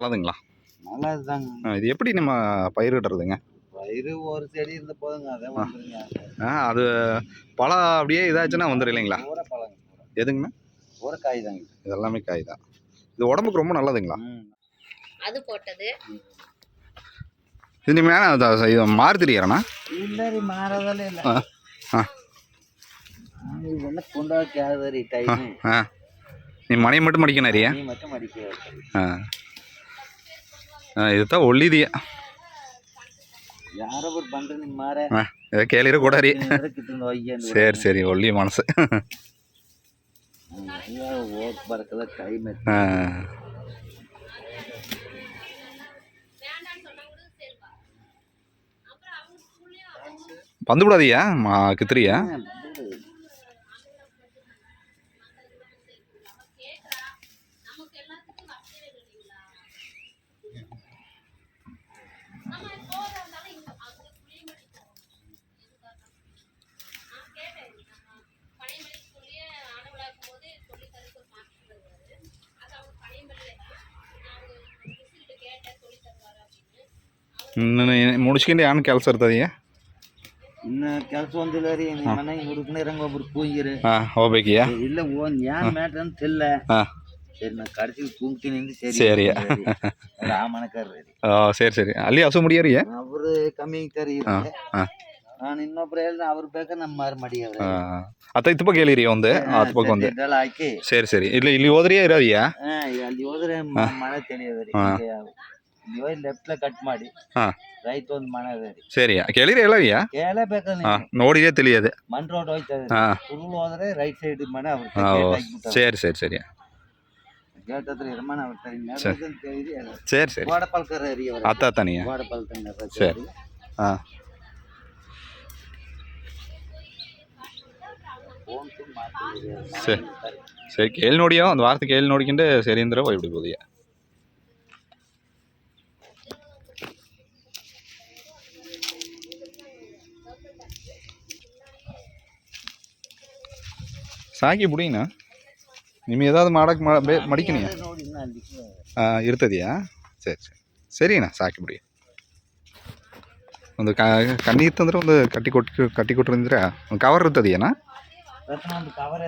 நல்லதுங்களா நல்லது இது எப்படி நம்ம பயிரிடுறதுங்க பயிர் ஒரு செடி இருந்த போதுங்க அதே ஆ. அது பழம் அப்படியே இதாச்சுன்னா வந்துடும் இல்லைங்களா பழங்க எதுங்கண்ணா? ஒரு காய் தாங்க இது எல்லாமே காய் தான் இது உடம்புக்கு ரொம்ப நல்லதுங்களா? அது போட்டது. இது மேலே இது மாறுதிரியறனா இல்லை மாறதால இல்லை. ஆ இது என்ன கொண்டா கேதரி டைம். ஆ நீ மணி மட்டும் மடிக்கணும் மட்டும் மடிக்க ஆ. இதுதான் ஒல்லிதியா ಯಾರೊಬ್ರು ಬಂದ್ರೆ ನಿಮ್ಮ ಮಾರೆ ஆ இதை கேளிர கூடாரி ಕಿತ್ತಂದು ಒಯ್ಯ ಅಂದ್ರು. சரி சரி ஒல்லி மனசு ಹ್ಮ್. ಇಲ್ಲ ಹೋಗ್ ಬರಕಲ್ಲ ಟೈಮ್ ஆ வந்து விடாதியா மா கித்திரியா ಮುಡಿಸ್ಕೊಂಡು ಏನು ಕೆಲಸ ಇರ್ತದೆಯಾ ಇನ್ನ ಕೆಲಸ ಒಂದಿಲ್ಲ ರೀ ನಿಮ್ಮ ಹುಡುಕನ ಇರಂಗ ಒಬ್ರು ಕೂಗಿರಿ. ಹಾಂ ಹೋಗ್ಬೇಕಿಯಾ ಇಲ್ಲ ಒಂದು ಯಾನ್ ಮ್ಯಾಟ್ರ್ ಅಂತ ಇಲ್ಲ. ಹಾಂ. ಸರಿ ನಾ ಕರ್ಸಿ ಕೂಗ್ತೀನಿ ಅಂದ್ರೆ ಸರಿ ಸರಿ. ಆ ಮಣಕರ್ರಿ ಓ ಸರಿ ಸರಿ. ಅಲ್ಲಿ ಹಸು ಮುಡಿಯರಿ ಅವ್ರು ಕಮ್ಮಿ ಕರಿ ಹಾಂ ಹಾಂ. ನಾನು ಇನ್ನೊಬ್ರು ಹೇಳಿದ್ರೆ ಅವ್ರು ಬೇಕಾ ನಮ್ಮ ಮಾರು ಮಡಿ ಹಾಂ ಇತ್ತ ಬಗ್ಗೆ ಹೇಳಿರಿ ಒಂದ್ ಹತ್ತು ಬಗ್ಗೆ ಒಂದೇ. ಇದೆಲ್ಲ ಹಾಕಿ. ಸರಿ ಸರಿ. ಇಲ್ಲಿ ಇಲ್ಲಿ ಹೋದ್ರೆ ಇರೋದಿಯಾ? ಹಾ ಅಲ್ಲಿ ಹೋದ್ರೆ ಮಳೆ ತಿಳಿಯೋದ್ರಿ ಹಾ. ಇಲ್ಲಿ ಲೆಫ್ಟ್ ಕಟ್ ಮಾಡಿ ಹಾಂ ರೈಟ್ ಒಂದು ಮನೆ ಅದ ರೀ ಸರಿ ಕೇಳಿರಿ ಹೇಳವಿಯಾ ಕೇಳಬೇಕಲ್ಲ ಹಾಂ ನೋಡಿಯೇ ತಿಳಿಯದೆ ಮಣ್ ರೋಡ್ ಹೋಯ್ತದೆ ಹಾಂ ಫುಲ್ ಹೋದ್ರೆ ರೈಟ್ ಸೈಡ್ ಮನೆ ಅವ್ರ ಹಾಂ ಸರಿ ಸರಿ ಸರಿ ಗೇಟ್ ಹತ್ರ ಇರೋ ಮನೆ ಅವ್ರ ಸರಿ. ಅಂತ ಹೇಳಿರಿ ಸರಿ ಸರಿ ಗೋಡ ಪಲ್ಕರ ರೀ ಅವ್ರ ಹತ್ತ ಹತ್ತನಿಯಾ ಗೋಡ ಪಲ್ಕನ ಸರಿ. ಹಾಂ ಫೋನ್ ಮಾಡ್ತಿದ್ದೀರಿ ಸರಿ ಸರಿ ಕೇಳಿ ಸಾಕಿ ಬಿಡಿನ ನಿಮ್ಗೆ ಏದಾದ್ರು ಮಾಡಕ್ಕೆ ಮಾ ಬೇ ಮಡಿಕಿನಿಯಾ ನೋಡಿ ಇನ್ನ ಅಲ್ಲಿ ಹಾಂ ಇರ್ತದೆಯಾ ಸರಿ ಸರಿ ಸರಿನಾ ಸಾಕಿ ಬಿಡಿ ಒಂದು ಕಣ್ಣಿ ಇತ್ತಂದ್ರೆ ಒಂದು ಕಟ್ಟಿ ಕೊಟ್ಟು ಕಟ್ಟಿ ಕೊಟ್ರಂದ್ರೆ ಒಂದು ಕವರ್ ಇರ್ತದೆಯಾ ರತ್ನ ಒಂದು ಕವರ್